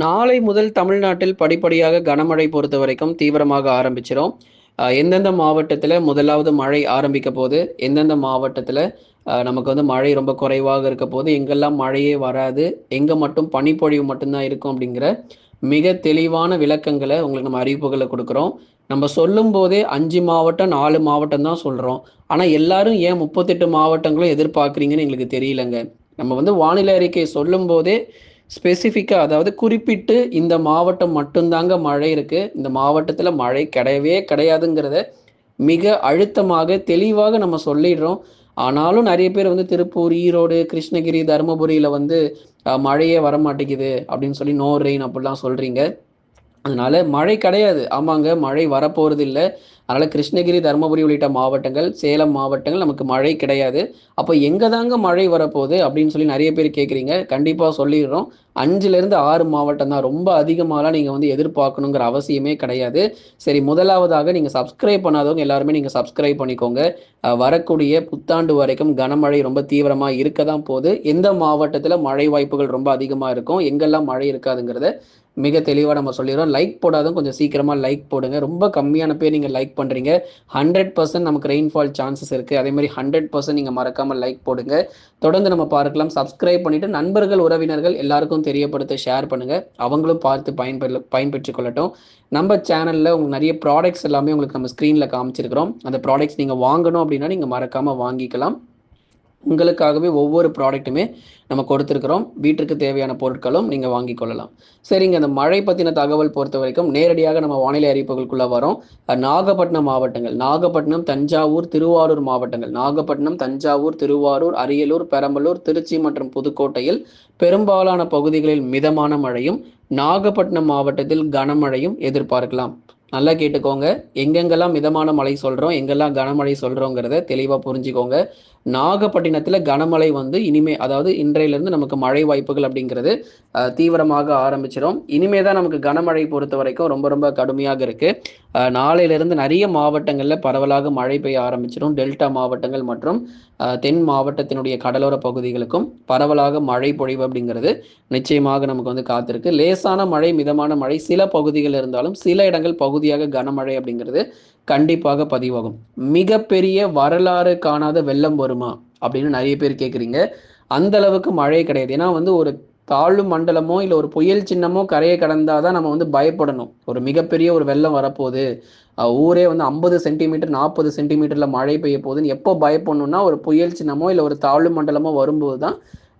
நாளை முதல் தமிழ்நாட்டில் படிப்படியாக கனமழை பொறுத்த வரைக்கும் தீவிரமாக ஆரம்பிச்சிடும் எந்தெந்த மாவட்டத்தில் முதலாவது மழை ஆரம்பிக்க போது எந்தெந்த மாவட்டத்தில் நமக்கு வந்து மழை ரொம்ப குறைவாக இருக்க போது எங்கெல்லாம் மழையே வராது? எங்கே மட்டும் பனிப்பொழிவு மட்டும்தான் இருக்கும் அப்படிங்கிற மிக தெளிவான விளக்கங்களை உங்களுக்கு நம்ம அறிவிப்புகளை கொடுக்குறோம். நம்ம சொல்லும் போதே அஞ்சு மாவட்டம் நாலு மாவட்டம் தான் சொல்கிறோம் ஆனால் எல்லாரும் ஏன் முப்பத்தெட்டு மாவட்டங்களும் எதிர்பார்க்குறீங்கன்னு எங்களுக்கு தெரியலங்க. நம்ம வந்து வானிலை அறிக்கை சொல்லும் போதே ஸ்பெசிஃபிக்காக அதாவது குறிப்பிட்டு இந்த மாவட்டம் மட்டும்தாங்க மழை இருக்குது இந்த மாவட்டத்தில் மழை கிடையவே கிடையாதுங்கிறத மிக அழுத்தமாக தெளிவாக நம்ம சொல்லிடுறோம். ஆனாலும் நிறைய பேர் வந்து திருப்பூர் ஈரோடு கிருஷ்ணகிரி தருமபுரியில் வந்து மழையே வர மாட்டேங்குது அப்படின்னு சொல்லி நோ ரெயின் அப்படிலாம் சொல்கிறீங்க அதனால மழை கிடையாது. ஆமாங்க மழை வரப்போகிறது இல்லை அதனால் கிருஷ்ணகிரி தருமபுரி உள்ளிட்ட மாவட்டங்கள் சேலம் மாவட்டங்கள் நமக்கு மழை கிடையாது. அப்போ எங்கே தாங்க மழை வரப்போகுது அப்படின்னு சொல்லி நிறைய பேர் கேட்குறீங்க கண்டிப்பாக சொல்லிடுறோம். அஞ்சுலேருந்து ஆறு மாவட்டம் தான். ரொம்ப அதிகமாகலாம் நீங்கள் வந்து எதிர்பார்க்கணுங்கிற அவசியமே கிடையாது. சரி முதலாவதாக நீங்கள் சப்ஸ்கிரைப் பண்ணாதவங்க எல்லாருமே நீங்கள் சப்ஸ்கிரைப் பண்ணிக்கோங்க. வரக்கூடிய புத்தாண்டு வரைக்கும் கனமழை ரொம்ப தீவிரமாக இருக்க தான் போகுது. எந்த மாவட்டத்தில் மழை வாய்ப்புகள் ரொம்ப அதிகமாக இருக்கும் எங்கெல்லாம் மழை இருக்காதுங்கிறத மிக தெளிவாக நம்ம சொல்லிடுறோம். லைக் போடாதும் கொஞ்சம் சீக்கிரமாக லைக் போடுங்க. ரொம்ப கம்மியான பேர் நீங்கள் லைக் பண்ணுறீங்க ஹண்ட்ரட் பர்சன்ட் நமக்கு ரெயின்ஃபால் சான்சஸ் இருக்குது அதே மாதிரி ஹண்ட்ரட் பர்சன்ட் நீங்கள் மறக்காமல் லைக் போடுங்க. தொடர்ந்து நம்ம பார்க்கலாம். சப்ஸ்கிரைப் பண்ணிவிட்டு நண்பர்கள் உறவினர்கள் எல்லாருக்கும் தெரியப்படுத்த ஷேர் பண்ணுங்கள் அவங்களும் பார்த்து பயன்பெற பயன்பெற்று கொள்ளட்டும் நம்ம சேனலில் உங்களுக்கு நிறைய ப்ராடக்ட்ஸ் எல்லாமே உங்களுக்கு நம்ம ஸ்க்ரீனில் காமிச்சிருக்கிறோம். அந்த ப்ராடக்ட்ஸ் நீங்கள் வாங்கணும் அப்படின்னா நீங்கள் மறக்காமல் வாங்கிக்கலாம். உங்களுக்காகவே ஒவ்வொரு ப்ராடக்ட்டுமே நம்ம கொடுத்துருக்குறோம். வீட்டுக்கு தேவையான பொருட்களும் நீங்கள் வாங்கி கொள்ளலாம். சரிங்க அந்த மழை பற்றின தகவல் பொறுத்த வரைக்கும் நேரடியாக நம்ம வானிலை அறிவிப்புகளுக்குள்ளே வரோம். நாகப்பட்டினம் மாவட்டங்கள் நாகப்பட்டினம் தஞ்சாவூர் திருவாரூர் மாவட்டங்கள் நாகப்பட்டினம் தஞ்சாவூர் திருவாரூர் அரியலூர் பெரம்பலூர் திருச்சி மற்றும் புதுக்கோட்டையில் பெரும்பாலான பகுதிகளில் மிதமான மழையும் நாகப்பட்டினம் மாவட்டத்தில் கனமழையும் எதிர்பார்க்கலாம். நல்லா கேட்டுக்கோங்க. எங்கெங்கெல்லாம் மிதமான மழை சொல்கிறோம் எங்கெல்லாம் கனமழை சொல்கிறோங்கிறத தெளிவாக புரிஞ்சுக்கோங்க. நாகப்பட்டினத்தில் கனமழை வந்து இனிமே அதாவது இன்றையிலேருந்து நமக்கு மழை வாய்ப்புகள் அப்படிங்கிறது தீவிரமாக ஆரம்பிச்சிடும் இனிமே தான் நமக்கு கனமழை பொறுத்த வரைக்கும் ரொம்ப ரொம்ப கடுமையாக இருக்குது நாளையிலிருந்து நிறைய மாவட்டங்களில் பரவலாக மழை பெய்ய ஆரம்பிச்சிடும் டெல்டா மாவட்டங்கள் மற்றும் தென் மாவட்டத்தினுடைய கடலோர பகுதிகளுக்கும் பரவலாக மழை பொழிவு அப்படிங்கிறது நிச்சயமாக நமக்கு வந்து காத்திருக்கு. லேசான மழை மிதமான மழை சில பகுதிகள் இருந்தாலும் சில இடங்கள் பகுதியாக கனமழை அப்படிங்கிறது கண்டிப்பாக பதிவாகும். மிகப்பெரிய வரலாறு காணாத வெள்ளம் வருமா அப்படின்னு நிறைய பேர் கேட்குறீங்க அந்த அளவுக்கு மழை கிடையாது. ஏன்னா வந்து ஒரு தாழ்வு மண்டலமோ இல்லை ஒரு புயல் சின்னமோ கரையை கடந்தாதான் நம்ம வந்து பயப்படணும். ஒரு மிகப்பெரிய ஒரு வெள்ளம் வரப்போகுது. ஊரே வந்து ஐம்பது சென்டிமீட்டர் நாற்பது சென்டிமீட்டரில் மழை பெய்ய போகுதுன்னு எப்போ பயப்படணும்னா ஒரு புயல் சின்னமோ இல்லை ஒரு தாழ்வு மண்டலமோ வரும்போது தான்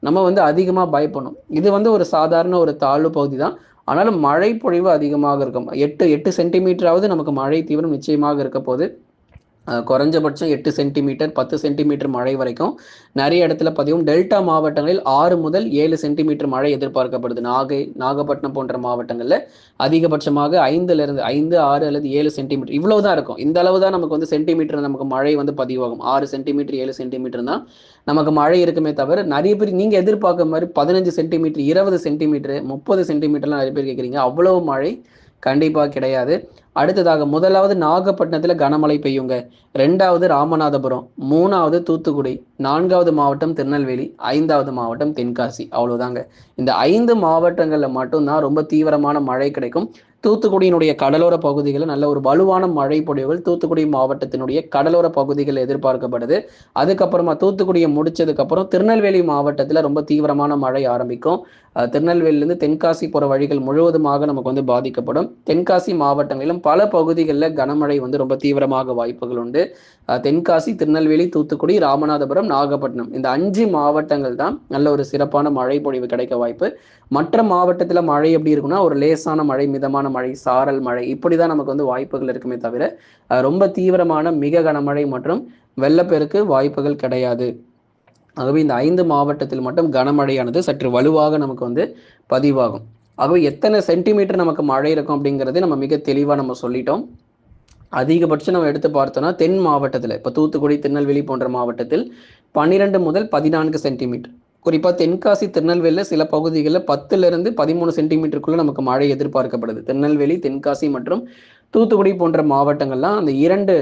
நம்ம வந்து அதிகமாக பயப்படணும். இது வந்து ஒரு சாதாரண ஒரு தாழ்வு பகுதி தான். ஆனாலும் மழை பொழிவு அதிகமாக இருக்கும். எட்டு எட்டு சென்டிமீட்டராவது நமக்கு மழை தீவிரம் நிச்சயமாக இருக்க போகுது. குறைஞ்சபட்சம் எட்டு சென்டிமீட்டர் பத்து சென்டிமீட்டர் மழை வரைக்கும். நிறைய இடத்துல பதிவும் டெல்டா மாவட்டங்களில் ஆறு முதல் ஏழு சென்டிமீட்டர் மழை எதிர்பார்க்கப்படுது. நாகை நாகப்பட்டினம் போன்ற மாவட்டங்களில் அதிகபட்சமாக ஐந்துலேருந்து ஐந்து ஆறு அல்லது ஏழு சென்டிமீட்டர். இவ்வளவு தான் இருக்கும். இந்த அளவு தான் நமக்கு வந்து சென்டிமீட்டர் நமக்கு மழை வந்து பதிவாகும். ஆறு சென்டிமீட்டர் ஏழு சென்டிமீட்டர் தான் நமக்கு மழை இருக்குமே தவிர நிறைய பேர் நீங்கள் எதிர்பார்க்க மாதிரி பதினஞ்சு சென்டிமீட்டர் இருபது சென்டிமீட்டர் முப்பது சென்டிமீட்டர்லாம் நிறைய பேர் கேட்குறீங்க அவ்வளவு மழை கண்டிப்பாக கிடையாது. அடுத்ததாக முதலாவது நாகப்பட்டினத்தில் கனமழை பெய்யுங்க. ரெண்டாவது ராமநாதபுரம் மூணாவது தூத்துக்குடி நான்காவது மாவட்டம் திருநெல்வேலி ஐந்தாவது மாவட்டம் தென்காசி. அவ்வளோதாங்க இந்த ஐந்து மாவட்டங்களில் மட்டும்தான் ரொம்ப தீவிரமான மழை கிடைக்கும். தூத்துக்குடியினுடைய கடலோர பகுதிகளில் நல்ல ஒரு வலுவான மழை பொழிவுகள் தூத்துக்குடி மாவட்டத்தினுடைய கடலோர பகுதிகள் எதிர்பார்க்கப்படுது. அதுக்கப்புறமா தூத்துக்குடியை முடிச்சதுக்கப்புறம் திருநெல்வேலி மாவட்டத்தில் ரொம்ப தீவிரமான மழை ஆரம்பிக்கும். அஹ் திருநெல்வேலியிலிருந்து தென்காசி போகிற வழிகள் முழுவதுமாக நமக்கு வந்து பாதிக்கப்படும். தென்காசி மாவட்டங்களிலும் பல பகுதிகளில் கனமழை வந்து ரொம்ப தீவிரமாக வாய்ப்புகள் உண்டு. தென்காசி திருநெல்வேலி தூத்துக்குடி ராமநாதபுரம் நாகப்பட்டினம். இந்த அஞ்சு மாவட்டங்கள் தான் நல்ல ஒரு சிறப்பான மழை பொழிவு கிடைக்க வாய்ப்பு. மற்ற மாவட்டத்தில் மழை எப்படி இருக்குன்னா ஒரு லேசான மழை மிதமான மழை சாரல் மழை இப்படி தான் நமக்கு வந்து வாய்ப்புகள் இருக்குமே தவிர ரொம்ப தீவிரமான மிக கனமழை மற்றும் வெள்ளப்பெருக்கு வாய்ப்புகள் கிடையாது. ஆகவே இந்த ஐந்து மாவட்டத்தில் மட்டும் கனமழையானது சற்று வலுவாக நமக்கு வந்து பதிவாகும். அப்போ எத்தனை சென்டிமீட்டர் நமக்கு மழை இருக்கும் அப்படிங்கிறது நம்ம மிக தெளிவாக நம்ம சொல்லிட்டோம். அதிகபட்சம் நம்ம எடுத்து பார்த்தோம்னா தென் மாவட்டத்தில் இப்போ தூத்துக்குடி திருநெல்வேலி போன்ற மாவட்டத்தில் பன்னிரெண்டு முதல் பதினான்கு சென்டிமீட்டர் குறிப்பாக தென்காசி திருநெல்வேலியில் சில பகுதிகளில் பத்துலேருந்து பதிமூணு சென்டிமீட்டருக்குள்ளே நமக்கு மழை எதிர்பார்க்கப்படுது. திருநெல்வேலி தென்காசி மற்றும் தூத்துக்குடி போன்ற மாவட்டங்கள்லாம் அந்த இரண்டு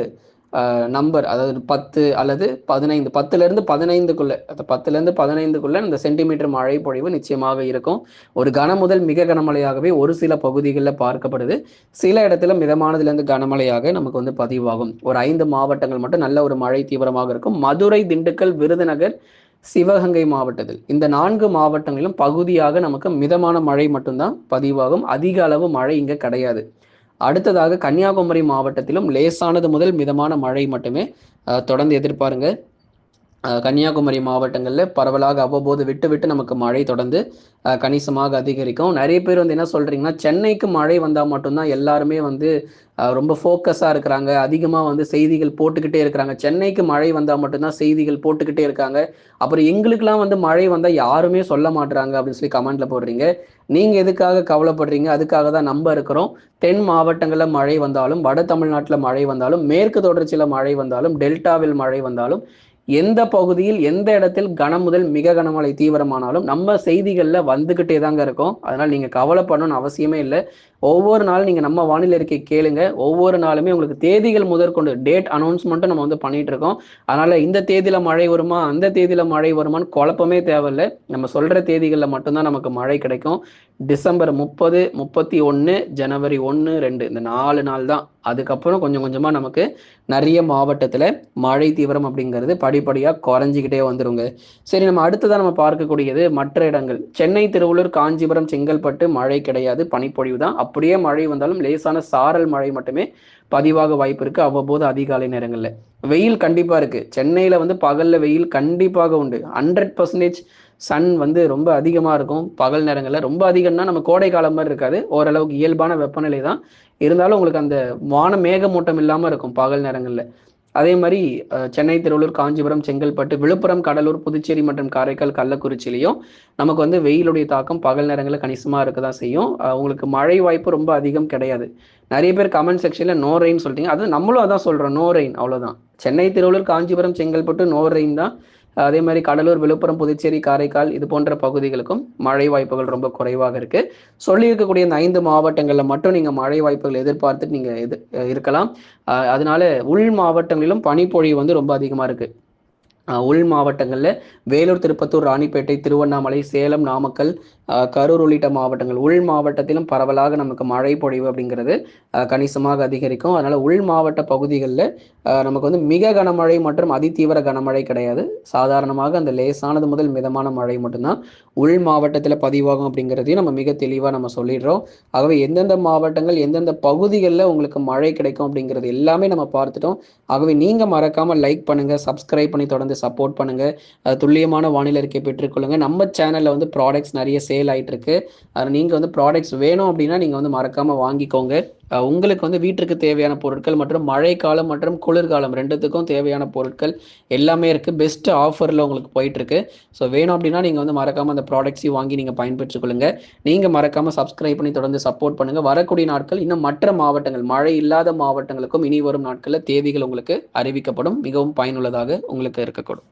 நம்பர் அதாவது பத்து அல்லது பதினைந்து. பத்துலேருந்து பதினைந்துக்குள்ளே. பத்துலேருந்து பதினைந்துக்குள்ளே இந்த சென்டிமீட்டர் மழை பொழிவு நிச்சயமாக இருக்கும். ஒரு கன முதல் மிக கனமழையாகவே ஒரு சில பகுதிகளில் பார்க்கப்படுது. சில இடத்துல மிதமானதுலேருந்து கனமழையாக நமக்கு வந்து பதிவாகும். ஒரு ஐந்து மாவட்டங்கள் மட்டும் நல்ல ஒரு மழை தீவிரமாக இருக்கும். மதுரை திண்டுக்கல் விருதுநகர் சிவகங்கை மாவட்டத்தில். இந்த நான்கு மாவட்டங்களிலும் பகுதியாக நமக்கு மிதமான மழை மட்டும்தான் பதிவாகும். அதிக அளவு மழை இங்கே கிடையாது. அடுத்ததாக கன்னியாகுமரி மாவட்டத்திலும் லேசானது முதல் மிதமான மழை மட்டுமே தொடர்ந்து எதிர்பாருங்க. கன்னியாகுமரி மாவட்டங்களில் பரவலாக அவ்வப்போது விட்டு விட்டு நமக்கு மழை தொடர்ந்து கணிசமாக அதிகரிக்கும். நிறைய பேர் வந்து என்ன சொல்கிறீங்கன்னா சென்னைக்கு மழை வந்தால் மட்டும்தான் எல்லாருமே வந்து ரொம்ப ஃபோக்கஸாக இருக்கிறாங்க. அதிகமாக வந்து செய்திகள் போட்டுக்கிட்டே இருக்கிறாங்க. சென்னைக்கு மழை வந்தால் மட்டும்தான் செய்திகள் போட்டுக்கிட்டே இருக்காங்க. அப்புறம் எங்களுக்கெல்லாம் வந்து மழை வந்தால் யாருமே சொல்ல மாட்டுறாங்க அப்படின்னு சொல்லி கமெண்ட்ல போடுறீங்க. நீங்கள் எதுக்காக கவலைப்படுறீங்க? அதுக்காக தான் நம்ம இருக்கிறோம். தென் மாவட்டங்களில் மழை வந்தாலும் வட தமிழ்நாட்டில் மழை வந்தாலும் மேற்கு தொடர்ச்சியில் மழை வந்தாலும் டெல்டாவில் மழை வந்தாலும் எந்த பகுதியில் எந்த இடத்தில் கனம் முதல் மிக கனமழை தீவிரமானாலும் நம்ம செய்திகளில் வந்துக்கிட்டே தாங்க இருக்கோம். அதனால் நீங்கள் கவலைப்படணும்னு அவசியமே இல்லை. ஒவ்வொரு நாளும் நீங்கள் நம்ம வானிலை இருக்கை கேளுங்க. ஒவ்வொரு நாளுமே உங்களுக்கு தேதிகள் முதற்கொண்டு டேட் அனௌன்ஸ்மெண்ட்டும் நம்ம வந்து பண்ணிட்டு இருக்கோம். அதனால் இந்த தேதியில் மழை வருமா அந்த தேதியில் மழை வருமான்னு குழப்பமே தேவையில்லை. நம்ம சொல்கிற தேதிகளில் மட்டும்தான் நமக்கு மழை கிடைக்கும். டிசம்பர் முப்பது முப்பத்தி ஒன்று ஜனவரி ஒன்று ரெண்டு இந்த நாலு நாள் தான். அதுக்கப்புறம் கொஞ்சம் கொஞ்சமாக நமக்கு நிறைய மாவட்டத்தில் மழை தீவிரம் அப்படிங்கிறது படிப்படியாக குறைஞ்சிக்கிட்டே வந்துருங்க. சரி நம்ம அடுத்ததான் நம்ம பார்க்கக்கூடியது மற்ற இடங்கள். சென்னை திருவள்ளூர் காஞ்சிபுரம் செங்கல்பட்டு மழை கிடையாது பனிப்பொழிவு தான். அப்படியே மழை வந்தாலும் லேசான சாரல் மழை மட்டுமே பதிவாக வாய்ப்பு இருக்குது அவ்வப்போது அதிகாலை நேரங்களில். வெயில் கண்டிப்பாக இருக்குது சென்னையில் வந்து பகலில் வெயில் கண்டிப்பாக உண்டு. ஹண்ட்ரட் பர்சன்டேஜ் சன் வந்து ரொம்ப அதிகமாக இருக்கும். பகல் நேரங்களில் ரொம்ப அதிகம்னா நம்ம கோடை காலம் மாதிரி இருக்காது. ஓரளவுக்கு இயல்பான வெப்பநிலை தான். இருந்தாலும் உங்களுக்கு அந்த வான மேகமூட்டம் இல்லாமல் இருக்கும் பகல் நேரங்களில். அதே மாதிரி சென்னை திருவள்ளூர் காஞ்சிபுரம் செங்கல்பட்டு விழுப்புரம் கடலூர் புதுச்சேரி மற்றும் காரைக்கால் கள்ளக்குறிச்சிலையும் நமக்கு வந்து வெயிலுடைய தாக்கம் பகல் நேரங்களில் கணிசமாக இருக்க தான் செய்யும் உங்களுக்கு மழை வாய்ப்பு ரொம்ப அதிகம் கிடையாது. நிறைய பேர் கமெண்ட் செக்ஷனில் நோ ரெயின் சொல்லிட்டீங்க. அது நம்மளும் அதான் சொல்கிறோம் நோ ரெயின் அவ்வளோதான் சென்னை திருவள்ளூர் காஞ்சிபுரம் செங்கல்பட்டு நோ ரெயின் தான். அதே மாதிரி கடலூர் விழுப்புரம் புதுச்சேரி காரைக்கால் இது போன்ற பகுதிகளுக்கும் மழை வாய்ப்புகள் ரொம்ப குறைவாக இருக்கு. சொல்லியிருக்கக்கூடிய இந்த ஐந்து மாவட்டங்களில் மட்டும் நீங்கள் மழை வாய்ப்புகள் எதிர்பார்த்துட்டு நீங்கள் இது இருக்கலாம். அதனால உள் மாவட்டங்களிலும் பனிப்பொழிவு வந்து ரொம்ப அதிகமாக இருக்கு. உள் மாவட்டங்களில் வேலூர் திருப்பத்தூர் ராணிப்பேட்டை திருவண்ணாமலை சேலம் நாமக்கல் கரூர் உள்ளிட்ட மாவட்டங்கள். உள் மாவட்டத்திலும் பரவலாக நமக்கு மழை பொழிவு அப்படிங்கிறது கணிசமாக அதிகரிக்கும். அதனால் உள் மாவட்ட பகுதிகளில் நமக்கு வந்து மிக கனமழை மற்றும் அதிதீவிர கனமழை கிடையாது. சாதாரணமாக அந்த லேசானது முதல் மிதமான மழை மட்டும்தான் உள் மாவட்டத்தில் பதிவாகும் அப்படிங்கிறதையும் நம்ம மிக தெளிவாக நம்ம சொல்லிடுறோம். ஆகவே எந்தெந்த மாவட்டங்கள் எந்தெந்த பகுதிகளில் உங்களுக்கு மழை கிடைக்கும் அப்படிங்கிறது எல்லாமே நம்ம பார்த்துட்டோம். ஆகவே நீங்கள் மறக்காமல் லைக் பண்ணுங்கள் சப்ஸ்கிரைப் பண்ணி தொடர்ந்து சப்போர்ட் பண்ணுங்கள் துல்லியமான வானிலை அறிக்கை பெற்றுக்கொள்ளுங்க. நம்ம சேனலில் வந்து ப்ராடக்ட்ஸ் நிறைய சேல் ஆகிட்டு இருக்கு நீங்கள் வந்து ப்ராடக்ட்ஸ் வேணும் அப்படின்னா நீங்கள் வந்து மறக்காமல் வாங்கிக்கோங்க. உங்களுக்கு வந்து வீட்டிற்கு தேவையான பொருட்கள் மற்றும் மழைக்காலம் மற்றும் குளிர்காலம் ரெண்டுத்துக்கும் தேவையான பொருட்கள் எல்லாமே இருக்குது பெஸ்ட் ஆஃபரில் உங்களுக்கு போயிட்டுருக்கு. ஸோ வேணும் அப்படின்னா நீங்கள் வந்து மறக்காமல் அந்த ப்ராடக்ட்ஸையும் வாங்கி நீங்கள் பயன்பெற்றுக்கொள்ளுங்க. நீங்கள் மறக்காமல் சப்ஸ்கிரைப் பண்ணி தொடர்ந்து சப்போர்ட் பண்ணுங்கள் வரக்கூடிய நாட்கள் இன்னும் மற்ற மாவட்டங்கள் மழை இல்லாத மாவட்டங்களுக்கும் இனி வரும் நாட்களில் தேதிகள் உங்களுக்கு அறிவிக்கப்படும். மிகவும் பயனுள்ளதாக உங்களுக்கு இருக்கக்கூடும்.